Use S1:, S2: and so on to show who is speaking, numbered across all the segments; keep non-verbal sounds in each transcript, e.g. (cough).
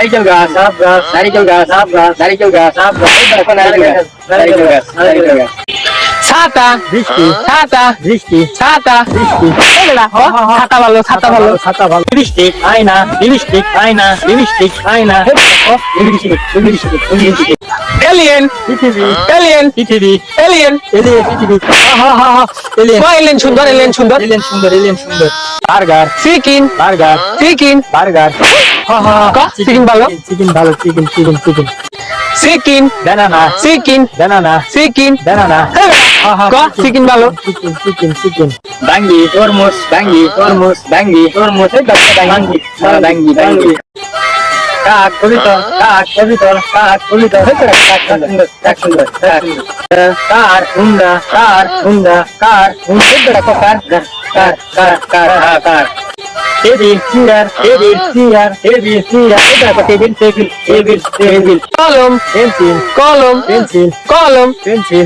S1: নারিকেল গাছ সাপ গাছ নারিকেল গাছ সাপ গাছ নারিকেল গাছ সাপ গাছ এই দেখো নারিকেল গাছ নারিকেল গাছ নারিকেল গাছ
S2: ছাতা
S1: বৃষ্টি
S2: ছাতা
S1: বৃষ্টি
S2: ছাতা
S1: বৃষ্টি।
S2: এই বেটা, হ, ছাতা ভালো ছাতা ভালো।
S1: ছাতা ভালো। লিপস্টিক আয়না লিপস্টিক আয়না লিপস্টিক আয়না লিপস্টিক লিপস্টিক লিপস্টিক
S2: এলিয়েন
S1: পৃথিবী
S2: এলিয়েন
S1: পৃথিবী
S2: এলিয়েন
S1: এলিয়েন পৃথিবী। হা হা হা এলিয়েন
S2: এলিয়েন সুন্দর এলিয়েন সুন্দর।
S1: এলিয়েন সুন্দর এলিয়েন সুন্দর। Burger.
S2: Chicken
S1: burger.
S2: Chicken
S1: burger.
S2: Chicken ভালো?
S1: চিকেন ভালো chicken chicken chicken.
S2: Chicken.
S1: Banana
S2: chicken.
S1: Banana
S2: chicken.
S1: Banana
S2: chicken ভালো।
S1: চিকেন চিকেন চিকেন বাঙ্গি তরমুজ বাঙ্গি তরমুজ বাঙ্গি তরমুজ বাঙ্গি বাঙ্গি কাক কবিতর কাক কবিতর কাক কবিতর কাক সুন্দর কাক সুন্দর কাক সুন্দর। Car Honda car Honda car Honda দেখো কার কার কার কার হ্যাঁ car. Table chair table chair table chair এই দেখো টেবিল টেবিল টেবিল টেবিল।
S2: কলম
S1: পেন্সিল
S2: কলম
S1: পেন্সিল
S2: কলম
S1: পেন্সিল।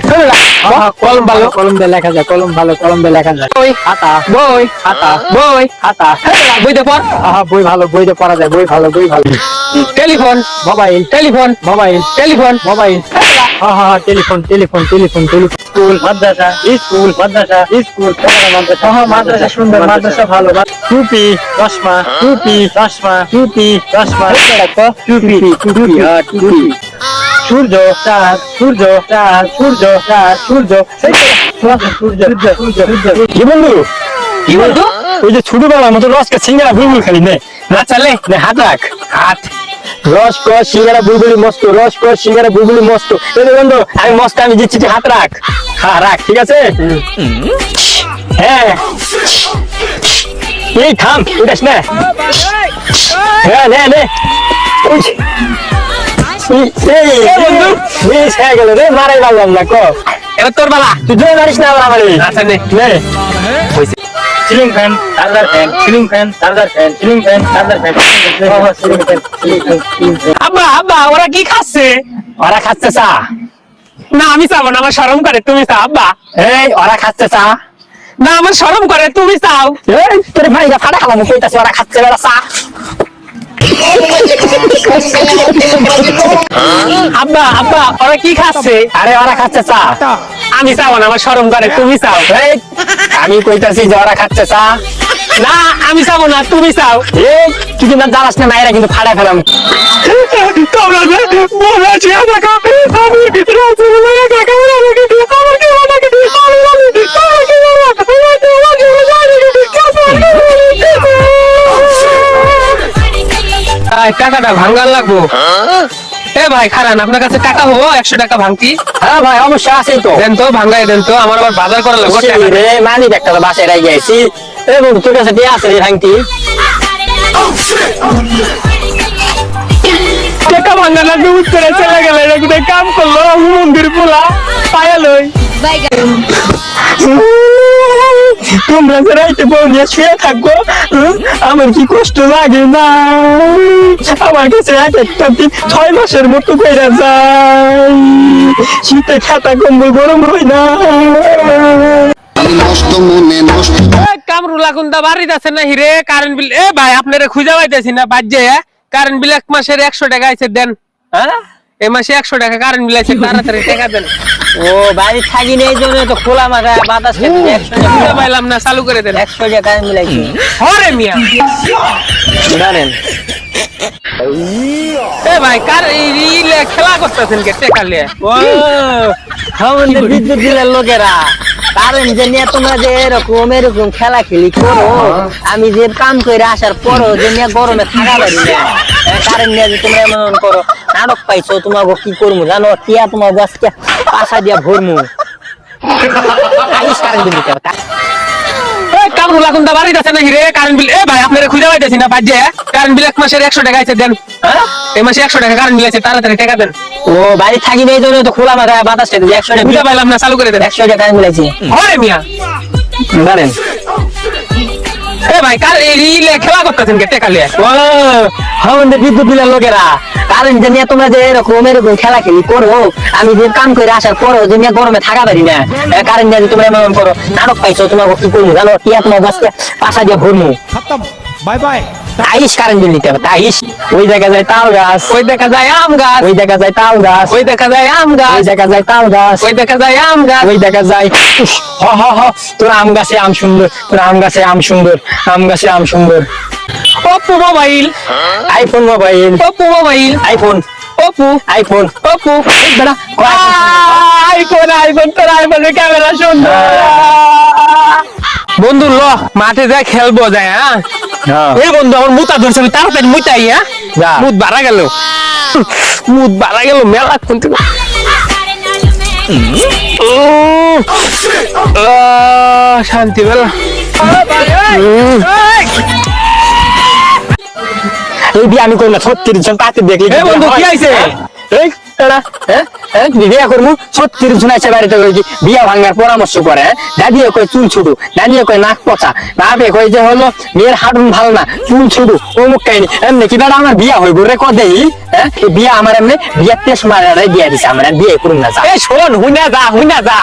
S2: কলম ভালো
S1: কলম দিয়ে লেখা যায় কলম ভালো কলম দিয়ে লেখা যায়।
S2: বই
S1: খাতা।
S2: বই
S1: খাতা।
S2: বই
S1: খাতা।
S2: বইতে পড়।
S1: আহা বই ভালো বইতে পড়া যায় বই ভালো বই ভালো।
S2: Telephone
S1: mobile.
S2: Telephone
S1: mobile
S2: telephone
S1: mobile. আহা telephone telephone telephone telephone. School মাদ্রাসা স্কুল মাদ্রাসা স্কুল মাদ্রাসা। আহা মাদ্রাসা সুন্দর মাদ্রাসা। ভালো টুপি চশমা টুপি চশমা টুপি চশমা। টুপি টুপি হ্যাঁ টুপি। সূর্য চাঁদ সূর্য চাঁদ সূর্য চাঁদ সূর্য। সূর্য সূর্য সূর্য কি বন্ধু?
S2: কি বন্ধু?
S1: ওই যে ছোটবেলার মতো রসকে সিঙ্গারা বুলবুল খালি নে।
S2: না চলে
S1: নে হাত রাখ। হাত। রস কর সিঙ্গারা বুলবুলি মস্ত রস কর সিঙ্গারা বুলবুলি মস্ত। এই বন্ধু আমি মস্ত আমি দিচ্ছি তুই হাত রাখ। হ্যাঁ রাখ ঠিক আছে? হ্যাঁ। এই থাম উঠাস না। হ্যাঁ নে নে।
S2: বন্ধু।
S1: মিস হয়ে গেল রে মারাই পারলাম না ক?
S2: এবার তোর বেলা।
S1: তুই জোরে মারিস না আমার আমারে
S2: আচ্ছা নে।
S1: নে। Ceiling fan charger fan ceiling fan charger fan ceiling fan charger fan ceiling fan
S2: আব্বা আব্বা ওরা কি খাচ্ছে?
S1: ওরা খাচ্ছে চা।
S2: না আমি চাবো না আমার শরম করে তুমি চাও আব্বা।
S1: এই ওরা খাচ্ছে চা।
S2: না আমার শরম করে তুমি চাও।
S1: এই তোর ভাই ফাটা খালাম কইতাছে ওরা খাচ্ছে ওরা চা। (laughs)
S2: আব্বা আব্বা ওরা কি খাচ্ছে
S1: আরে ওরা খাচ্ছে চা
S2: আমি চাও না আমার সরম করে তুমি চাও
S1: আমি কইতাছি যে ওরা খাচ্ছে চা
S2: না আমি চাবো না তুমি চাও
S1: তুই কিন্তু জ্বালাস না মায়েরা কিন্তু ফাড়া ফেলাম
S2: তোমরা আমাকে আমি একা টাকাটা ভাঙ্গার লাগবো। এ ভাই খারান আপনার কাছে টাকা হব? একশো টাকা ভাঙতি?
S1: হ্যাঁ ভাই অবশ্যই আছে তো।
S2: দেন তো ভাঙ্গাই দেন তো আমার আবার বাজার করা লাগবে
S1: মানি একটা বাসায় রাই গেছি এই বন্ধু তোর কাছে দিয়ে আছে রে ভাঙতি।
S2: টাকা ভাঙ্গার লাগবে উত্তরে চলে গেলে এটা কাম করল? মন্দির পোলা পায়ালই
S1: তোমরা যে রাইতে বউ শুয়ে থাকব আমার কি কষ্ট লাগে না? আমার কাছে এক একটা দিন ছয় মাসের মতো কইরা যায়। শীতে খাতা কম্বল গরম হয় না।
S3: আমি নষ্ট মনে নষ্ট
S2: কামরুলা বাড়িতে আছে না হিরে কারেন্ট বিল এ ভাই আপনারা খুঁজে পাইতেছি না বাজ্যে কারেন্ট বিল এক মাসের একশো টাকা আইছে দেন। হ্যাঁ? এই মাসে একশো টাকা কারেন্ট বিল আইছে তাড়াতাড়ি টাকা দেন।
S4: ও বাড়ি থাকি নেই জন্য তো খোলা মাথা বাতাস খেতে
S2: পাইলাম না চালু করে দেন।
S4: একশো টাকা মিলাইছে।
S2: হরে মিয়া।
S4: জানেন
S2: এ ভাই কার খেলা করতেছেন কে টেকালে?
S4: ও বিদ্যুৎ বিলের লোকেরা। কারণ যে নিয়ে তোমরা যে এরকম এরকম খেলা খেলি করো আমি যে কাম করে আসার পরও যে নিয়ে গরমে থাকা পারি না। কারণ নিয়ে যে তোমরা এমন এমন করো নাটক পাইছো তোমাকে কি করব জানো? কিয়া তোমার গাছকে পাশা দিয়া ভরমু। (laughs) আইস কারেন্ট বিল
S2: রুলা কুন্দা বাড়িতে আছে নাকি রে? কারেন্ট বিল এ ভাই আপনারা খুঁজে পাইতেছি না বাজ্যে কারেন্ট বিল এক মাসের একশো টাকা আছে দেন। হ্যাঁ? এই মাসে একশো টাকা কারেন্ট বিল আছে তাড়াতাড়ি টাকা দেন।
S4: ও বাড়ি থাকি নেই জন্য তো খোলা মাথায় বাতাস একশো
S2: খুঁজে
S4: টাকা
S2: পাইলাম না চালু করে দেন।
S4: একশো টাকা মিলাইছি
S2: হরে মিয়া।
S4: জানেন
S2: এ ভাই কার ইলে খেলা করতেছেন কে?
S4: হ্যাঁ, বিদ্যুৎ বিলের লোকেরা। কারেন্ট যে তোমরা যে এরকম এরকম খেলা খেলি করো আমি যে কাম করে আসার পরও যে নিয়ে গরমে থাকা পারি না কারেন্ট যে তোমরা এমন করো নাটক পাইছো তোমার কি করব? জানো কি তোমার গাছকে পাশা দিয়ে ভরমু
S5: বাই বাই।
S4: তাইশ কারেন্ট বিল নিতে হবে তাইশ ওই দেখা যায় তাল গাছ।
S2: ওই দেখা যায় আম গাছ।
S4: ওই দেখা যায় তাল গাছ।
S2: ওই দেখা যায় আম
S4: ওই দেখা যায় তাল গাছ।
S2: ওই দেখা যায় আম গাছ।
S4: ওই দেখা যায় হ হ হ। তোর আম গাছে আম সুন্দর তোর আম গাছে আম সুন্দর আম গাছে আম সুন্দর।
S2: Oppo mobile.
S4: IPhone mobile.
S2: Oppo mobile.
S4: IPhone
S2: Oppo
S4: iPhone
S2: Oppo
S4: বেড়া
S2: আইফোন? আইফোন তোর আইফোনের ক্যামেরা সুন্দর। বন্ধু ল মাঠে যা খেলব যায় হ্যাঁ? এই বন্ধু আমার মুতা ধরছে আমি তাড়াতাড়ি মুতাই হ্যাঁ?
S4: যা।
S2: মুত বাড়া গেল। মুত বাড়া গেল মেলা কোন শান্তি মেলা
S4: এই বিয়ে আমি করলাম জন তাতে দেখলি
S2: বন্ধু, কি হইছে?
S4: এই হ্যাঁ, হ্যাঁ, কই হ্যাঁ? চুল ছুটু দাদিও কয় নাক পচা বাপে কয় যে হলো মেয়ের হাডুন ভালো না চুল ছুটু অমুক কাহিনী। এমনি কি দাদা আমার বিয়া হইব রে কদেই বিয়া আমার এমনি বিয়া তেস মারা বিয়া দিছে আমার বিয়ে করুন না যা।
S2: শোন হুইনা যা হুইনা যা।